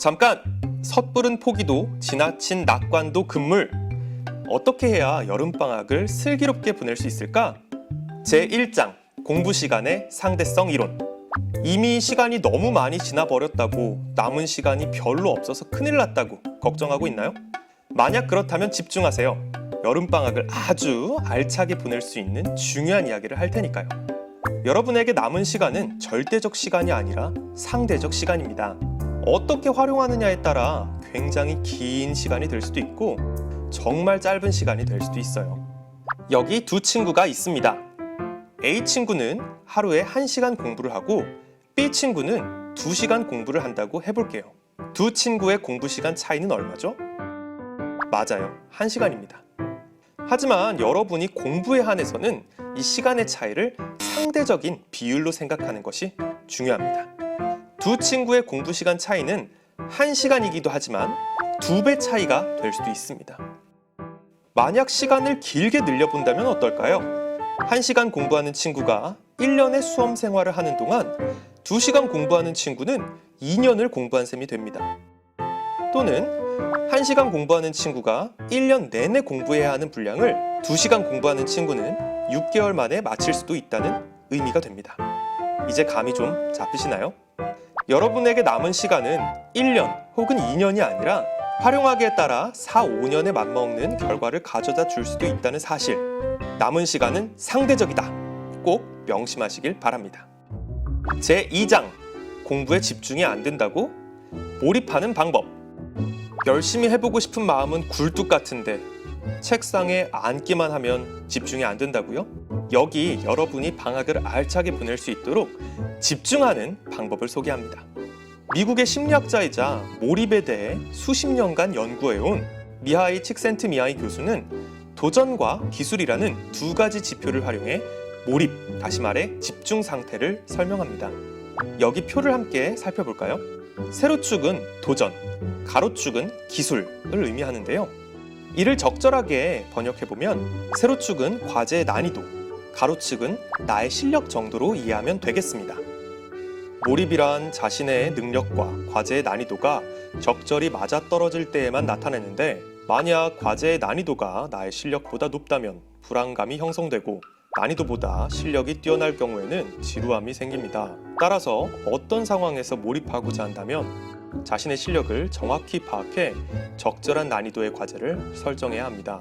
잠깐! 섣부른 포기도 지나친 낙관도 금물. 어떻게 해야 여름방학을 슬기롭게 보낼 수 있을까? 제1장 공부 시간의 상대성 이론. 이미 시간이 너무 많이 지나버렸다고 남은 시간이 별로 없어서 큰일 났다고 걱정하고 있나요? 만약 그렇다면 집중하세요. 여름방학을 아주 알차게 보낼 수 있는 중요한 이야기를 할 테니까요. 여러분에게 남은 시간은 절대적 시간이 아니라 상대적 시간입니다. 어떻게 활용하느냐에 따라 굉장히 긴 시간이 될 수도 있고 정말 짧은 시간이 될 수도 있어요. 여기 두 친구가 있습니다. A 친구는 하루에 1시간 공부를 하고 B 친구는 2시간 공부를 한다고 해볼게요. 두 친구의 공부 시간 차이는 얼마죠? 맞아요. 1시간입니다. 하지만 여러분이 공부에 한해서는 이 시간의 차이를 상대적인 비율로 생각하는 것이 중요합니다. 두 친구의 공부 시간 차이는 1시간이기도 하지만 두 배 차이가 될 수도 있습니다. 만약 시간을 길게 늘려본다면 어떨까요? 1시간 공부하는 친구가 1년의 수험 생활을 하는 동안 2시간 공부하는 친구는 2년을 공부한 셈이 됩니다. 또는 1시간 공부하는 친구가 1년 내내 공부해야 하는 분량을 2시간 공부하는 친구는 6개월 만에 마칠 수도 있다는 의미가 됩니다. 이제 감이 좀 잡히시나요? 여러분에게 남은 시간은 1년 혹은 2년이 아니라 활용하기에 따라 4, 5년에 맞먹는 결과를 가져다 줄 수도 있다는 사실. 남은 시간은 상대적이다. 꼭 명심하시길 바랍니다. 제 2장 공부에 집중이 안 된다고 몰입하는 방법. 열심히 해보고 싶은 마음은 굴뚝 같은데 책상에 앉기만 하면 집중이 안 된다고요? 여기 여러분이 방학을 알차게 보낼 수 있도록 집중하는 방법을 소개합니다. 미국의 심리학자이자 몰입에 대해 수십 년간 연구해온 미하이 칙센트 미하이 교수는 도전과 기술이라는 두 가지 지표를 활용해 몰입, 다시 말해 집중 상태를 설명합니다. 여기 표를 함께 살펴볼까요? 세로축은 도전, 가로축은 기술을 의미하는데요. 이를 적절하게 번역해보면 세로축은 과제의 난이도, 가로축은 나의 실력 정도로 이해하면 되겠습니다. 몰입이란 자신의 능력과 과제의 난이도가 적절히 맞아떨어질 때에만 나타내는데 만약 과제의 난이도가 나의 실력보다 높다면 불안감이 형성되고 난이도보다 실력이 뛰어날 경우에는 지루함이 생깁니다. 따라서 어떤 상황에서 몰입하고자 한다면 자신의 실력을 정확히 파악해 적절한 난이도의 과제를 설정해야 합니다.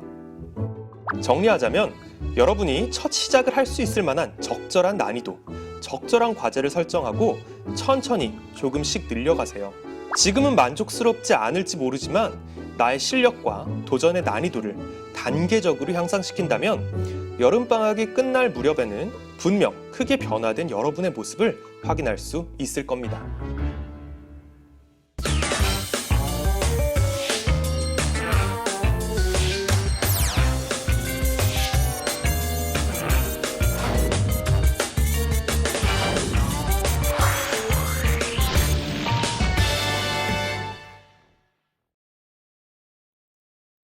정리하자면 여러분이 첫 시작을 할 수 있을 만한 적절한 난이도, 적절한 과제를 설정하고 천천히 조금씩 늘려가세요. 지금은 만족스럽지 않을지 모르지만 나의 실력과 도전의 난이도를 단계적으로 향상시킨다면 여름방학이 끝날 무렵에는 분명 크게 변화된 여러분의 모습을 확인할 수 있을 겁니다.